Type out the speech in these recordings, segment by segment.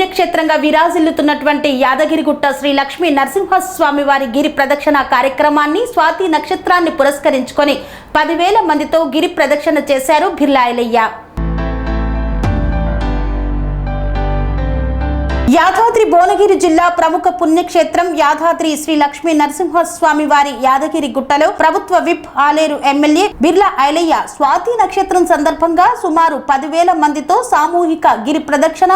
పుణ్యక్షేత్రంగా విరాజిల్లుతున్నటువంటి యాదగిరిగుట్ట శ్రీ లక్ష్మీ నరసింహస్వామి వారి గిరి ప్రదక్షిణ కార్యక్రమాన్ని స్వాతి నక్షత్రాన్ని పురస్కరించుకొని పదివేల మందితో గిరి ప్రదక్షిణ చేశారు బిర్లాయలయ్య. యాదాద్రి భువనగిరి జిల్లా ప్రముఖ పుణ్యక్షేత్రం యాదాద్రి శ్రీ లక్ష్మీ నరసింహస్వామి వారి యాదగిరి గుట్టలో ప్రభుత్వ విప్ ఆలేరు ఎమ్మెల్యే బిర్లా ఐలయ్య స్వాతి నక్షత్రం సందర్భంగా సుమారు పదివేల మందితో సామూహిక గిరి ప్రదక్షిణ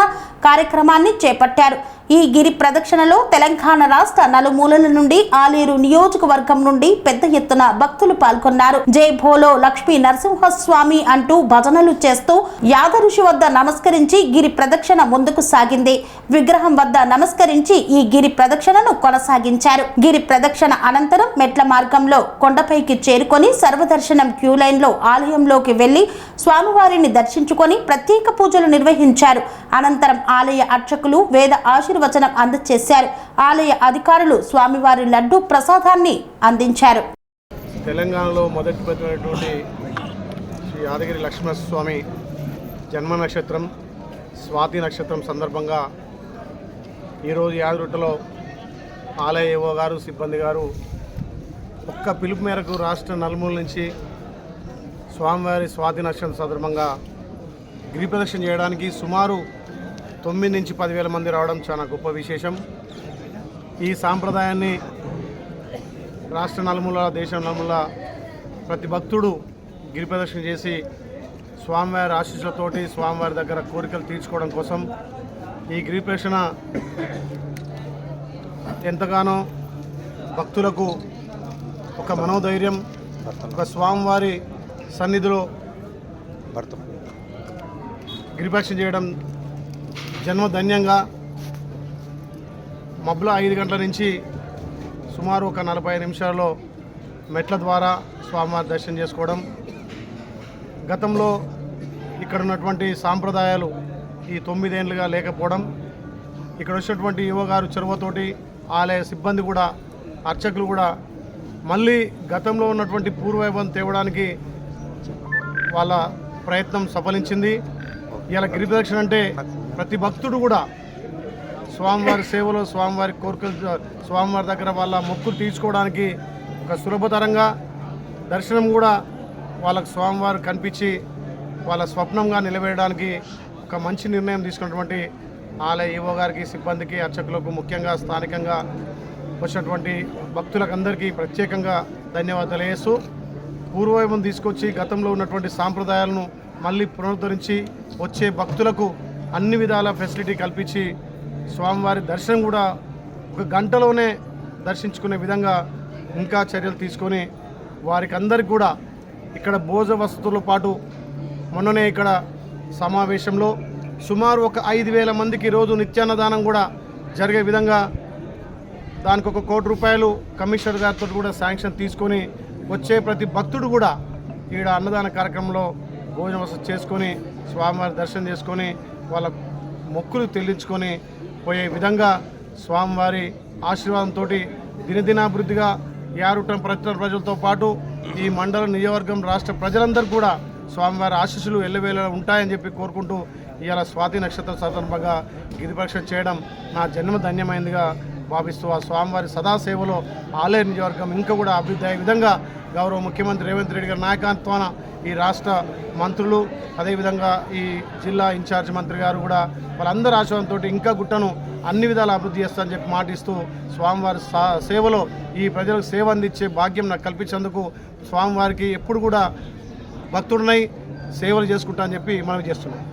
కార్యక్రమాన్ని చేపట్టారు ఈ గిరి ప్రదక్షిణలో తెలంగాణ రాష్ట్ర నలుమూలల నుండి ఆలేరు నియోజకవర్గం నుండి పెద్ద ఎత్తున భక్తులు పాల్గొన్నారు. జై భోలో లక్ష్మీ నరసింహస్వామి అంటూ భజనలు చేస్తూ యాదఋషి వద్ద నమస్కరించి గిరి ప్రదక్షిణ ముందుకు సాగింది. విగ్రహం వద్ద నమస్కరించి ఈ గిరి ప్రదక్షిణను కొనసాగించారు. గిరి ప్రదక్షిణ అనంతరం మెట్ల మార్గంలో కొండపైకి చేరుకొని సర్వదర్శనం క్యూ లైన్లో ఆలయంలోకి వెళ్ళి స్వామివారిని దర్శించుకొని ప్రత్యేక పూజలు నిర్వహించారు. అనంతరం ఆలయ అర్చకులు వేద ఆశీర్వచనం అందజేశారు. ఆలయ అధికారులు స్వామివారి లడ్డూ ప్రసాదాన్ని అందించారు. తెలంగాణలో మొదటి పెట్టినటువంటి శ్రీ యాదగిరి లక్ష్మణస్వామి జన్మ నక్షత్రం స్వాతి నక్షత్రం సందర్భంగా ఈరోజు యాదరుట్టలో ఆలయ ఏవో గారు సిబ్బంది గారు ఒక్క పిలుపు మేరకు రాష్ట్ర నలుమూల నుంచి స్వామివారి స్వాతి నక్షత్రం సందర్భంగా గిరి ప్రదర్శన చేయడానికి సుమారు తొమ్మిది నుంచి పదివేల మంది రావడం చాలా గొప్ప విశేషం. ఈ సాంప్రదాయాన్ని రాష్ట్ర నలుమూల దేశం నలుమూల ప్రతి భక్తుడు గిరి ప్రదక్షిణ చేసి స్వామివారి ఆశీస్సులతోటి స్వామివారి దగ్గర కోరికలు తీర్చుకోవడం కోసం ఈ గిరి ప్రదక్షిణ ఎంతగానో భక్తులకు ఒక మనోధైర్యం ఒక స్వామివారి సన్నిధిలో గిరిప్రదక్షిణ చేయడం జన్మధన్యంగా మబ్బుల ఐదు గంటల నుంచి సుమారు ఒక నలభై నిమిషాల్లో మెట్ల ద్వారా స్వామివారి దర్శనం చేసుకోవడం. గతంలో ఇక్కడ ఉన్నటువంటి సాంప్రదాయాలు ఈ తొమ్మిదేళ్ళుగా లేకపోవడం. ఇక్కడ వచ్చినటువంటి యువగారు చొరవతోటి ఆలయ సిబ్బంది కూడా అర్చకులు కూడా మళ్ళీ గతంలో ఉన్నటువంటి పూర్వవైభవం తేవడానికి వాళ్ళ ప్రయత్నం సఫలించింది. ఇలా గిరిప్రదక్షిణ అంటే ప్రతి భక్తుడు కూడా స్వామివారి సేవలో స్వామివారి కోరికలు స్వామివారి దగ్గర వాళ్ళ మొక్కులు తీర్చుకోవడానికి ఒక సులభతరంగా దర్శనం కూడా వాళ్ళకు స్వామివారు కనిపించి వాళ్ళ స్వప్నంగా నిలబెట్టడానికి ఒక మంచి నిర్ణయం తీసుకున్నటువంటి ఆలయ ఈవో గారికి సిబ్బందికి అర్చకులకు ముఖ్యంగా స్థానికంగా వచ్చినటువంటి భక్తులకు అందరికీ ప్రత్యేకంగా ధన్యవాదాలు వేస్తూ పూర్వవైభవం తీసుకొచ్చి గతంలో ఉన్నటువంటి సాంప్రదాయాలను మళ్ళీ పునరుద్ధరించి వచ్చే భక్తులకు అన్ని విధాల ఫెసిలిటీ కల్పించి స్వామివారి దర్శనం కూడా ఒక గంటలోనే దర్శించుకునే విధంగా ఇంకా చర్యలు తీసుకొని వారికి అందరికి కూడా ఇక్కడ భోజ వసతులతో పాటు మొన్ననే ఇక్కడ సమావేశంలో సుమారు ఒక ఐదు వేల మందికి రోజు నిత్యాన్నదానం కూడా జరిగే విధంగా దానికి ఒక కోటి రూపాయలు కమిషనర్ గారితో కూడా శాంక్షన్ తీసుకొని వచ్చే ప్రతి భక్తుడు కూడా ఈడ అన్నదాన కార్యక్రమంలో భోజనం చేసుకొని స్వామివారి దర్శనం చేసుకొని వాళ్ళ మొక్కులు తెల్లించుకొని పోయే విధంగా స్వామివారి ఆశీర్వాదంతో దినదినాభివృద్ధిగా యారుటం ప్రజల ప్రజలతో పాటు ఈ మండల నియోజకవర్గం రాష్ట్ర ప్రజలందరూ కూడా స్వామివారి ఆశీస్సులు ఎల్లవేళ ఉంటాయని చెప్పి కోరుకుంటూ ఇవాళ స్వాతి నక్షత్ర సందర్భంగా గిరిపరీక్ష చేయడం నా జన్మ ధన్యమైందిగా భావిస్తూ ఆ స్వామివారి సదాసేవలో ఆలయ నియోజకవర్గం ఇంకా కూడా అభివృద్ధి అయ్యే విధంగా గౌరవ ముఖ్యమంత్రి రేవంత్ రెడ్డి గారి నాయకత్వాన ఈ రాష్ట్ర మంత్రులు అదేవిధంగా ఈ జిల్లా ఇన్ఛార్జ్ మంత్రి గారు కూడా వాళ్ళందరి ఆశయంతో ఇంకా గుట్టను అన్ని విధాల అభివృద్ధి చేస్తానని చెప్పి మాటిస్తూ స్వామివారి సా- సేవలో ఈ ప్రజలకు సేవ అందించే భాగ్యం నాకు కల్పించేందుకు స్వామివారికి ఎప్పుడు కూడా భక్తుడినై సేవలు చేసుకుంటా అని చెప్పి మనం చేస్తున్నాం.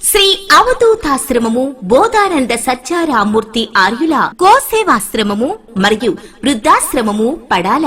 శ్రీ అవధూతాశ్రమము బోధానంద సత్యారామూర్తి ఆర్యుల గోసేవాశ్రమము మరియు వృద్ధాశ్రమము పడాల